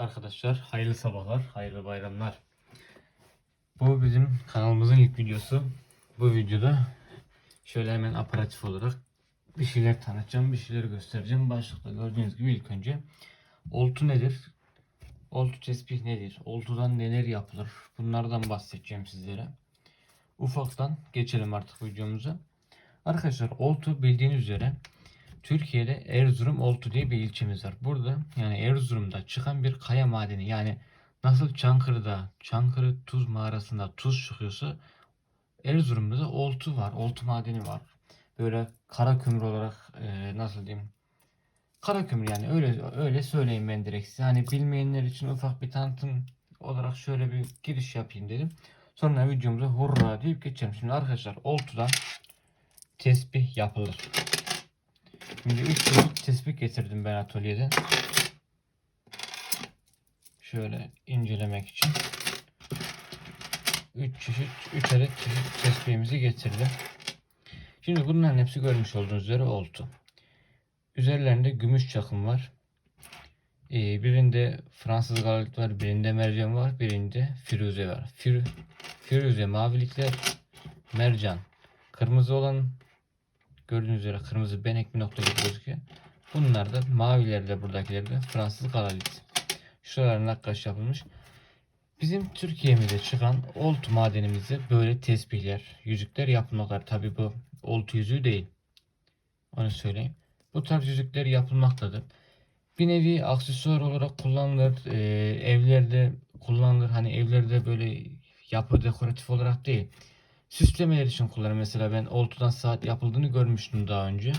Arkadaşlar hayırlı sabahlar, hayırlı bayramlar. Bu bizim kanalımızın ilk videosu. Bu videoda şöyle hemen aparatif olarak bir şeyler tanıtacağım, bir şeyler göstereceğim. Başlıkta gördüğünüz gibi ilk önce oltu nedir? Oltu tespih nedir? Oltudan neler yapılır? Bunlardan bahsedeceğim sizlere. Ufaktan geçelim artık videomuza. Arkadaşlar oltu bildiğiniz üzere Türkiye'de Erzurum Oltu diye bir ilçemiz var. Burada yani Erzurum'da çıkan bir kaya madeni yani nasıl Çankırı'da Çankırı Tuz Mağarası'nda tuz çıkıyorsa Erzurum'da da oltu var. Oltu madeni var. Böyle kara kömür olarak e, nasıl diyeyim kara kömür yani öyle öyle söyleyeyim ben direkt size. Hani bilmeyenler için ufak bir tanıtım olarak şöyle bir giriş yapayım dedim. Sonra videomuza hurra deyip geçelim. Şimdi arkadaşlar oltudan tesbih yapılır. Şimdi 3 çeşit tespih getirdim ben atölyeden. Şöyle incelemek için. 3 çeşit, 3 adet çeşit tespihimizi getirdim. Şimdi bunların hepsi görmüş olduğunuz üzere oltu. Üzerlerinde gümüş çakım var. Ee, birinde Fransız galit var, birinde mercan var, birinde firuze var. Fir, firuze mavilikler, mercan kırmızı olan Gördüğünüz üzere kırmızı benek bir nokta gibi gözüküyor. Bunlar da mavilerde buradakilerde Fransız galalit. Şuralar nakkaş yapılmış. Bizim Türkiye'mizde çıkan oltu madenimizde böyle tesbihler, yüzükler yapılmaklar. Tabi bu oltu yüzüğü değil. Onu söyleyeyim. Bu tarz yüzükler yapılmaktadır. Bir nevi aksesuar olarak kullanılır. Ee, evlerde kullanılır. Hani evlerde böyle yapı dekoratif olarak değil süslemeler için kullanırım. Mesela ben oltudan saat yapıldığını görmüştüm daha önce.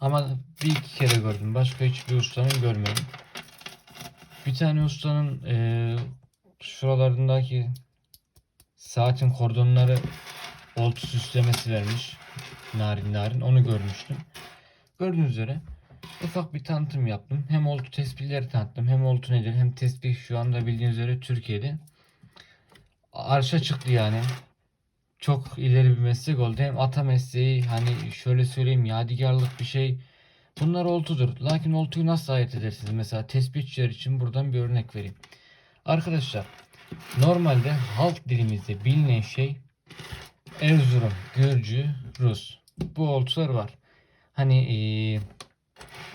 Ama bir iki kere gördüm. Başka hiçbir ustanın görmedim. Bir tane ustanın e, şuralarındaki saatin kordonları oltu süslemesi vermiş. Narin narin. Onu görmüştüm. Gördüğünüz üzere ufak bir tanıtım yaptım. Hem oltu tespihleri tanıttım. Hem oltu nedir hem tespih şu anda bildiğiniz üzere Türkiye'de arşa çıktı yani çok ileri bir meslek oldu. Hem ata mesleği hani şöyle söyleyeyim yadigarlık bir şey. Bunlar oltudur. Lakin oltuyu nasıl ayırt edersiniz? Mesela tespihçiler için buradan bir örnek vereyim. Arkadaşlar normalde halk dilimizde bilinen şey Erzurum, Gürcü, Rus. Bu oltular var. Hani ee,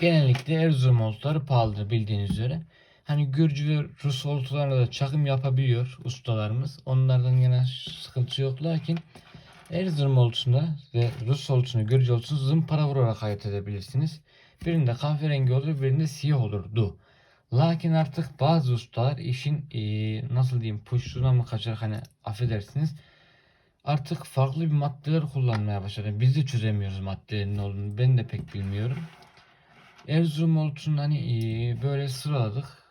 genellikle Erzurum oltuları pahalıdır bildiğiniz üzere. Hani Gürcü ve Rus oltularla da çakım yapabiliyor ustalarımız. Onlardan yine sıkıntı yok. Lakin Erzurum oltusunda ve Rus oltusunu, Gürcü oltusunu zımpara vurarak ayırt edebilirsiniz. Birinde kahverengi olur, birinde siyah olurdu. Lakin artık bazı ustalar işin e, nasıl diyeyim puşluğuna mı kaçar hani affedersiniz. Artık farklı bir maddeler kullanmaya başladı. Biz de çözemiyoruz maddelerin ne olduğunu. Ben de pek bilmiyorum. Erzurum oltusunu hani e, böyle sıraladık.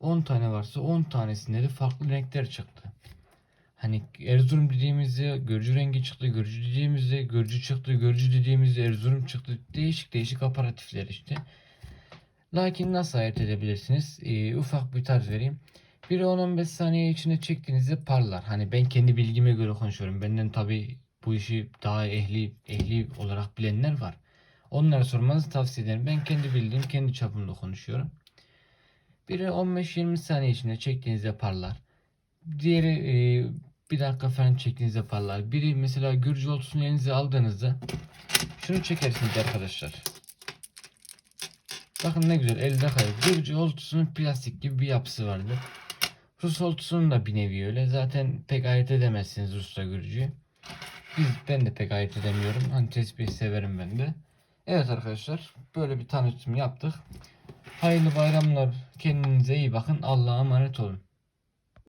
10 tane varsa 10 tanesinde de farklı renkler çıktı. Hani Erzurum dediğimizde Gürcü rengi çıktı, Gürcü dediğimizde Gürcü çıktı, Gürcü dediğimizde Erzurum çıktı. Değişik değişik aparatifler işte. Lakin nasıl ayırt edebilirsiniz? Ee, ufak bir tarz vereyim. Biri 10-15 saniye içinde çektiğinizde parlar. Hani ben kendi bilgime göre konuşuyorum. Benden tabi bu işi daha ehli ehli olarak bilenler var. Onlara sormanızı tavsiye ederim. Ben kendi bildiğim, kendi çapımda konuşuyorum. Biri 15-20 saniye içinde çektiğinizde parlar. Diğeri e, bir dakika falan çektiğinizde parlar. Biri mesela Gürcü oltusunu elinize aldığınızda şunu çekersiniz arkadaşlar. Bakın ne güzel elde kalıyor. Gürcü oltusunun plastik gibi bir yapısı vardı. Rus oltusunun da bir nevi öyle. Zaten pek ayırt edemezsiniz Rus'la Gürcü'yü. Biz, ben de pek ayırt edemiyorum. Hani tespih severim ben de. Evet arkadaşlar böyle bir tanıtım yaptık. Hayırlı bayramlar. Kendinize iyi bakın. Allah'a emanet olun.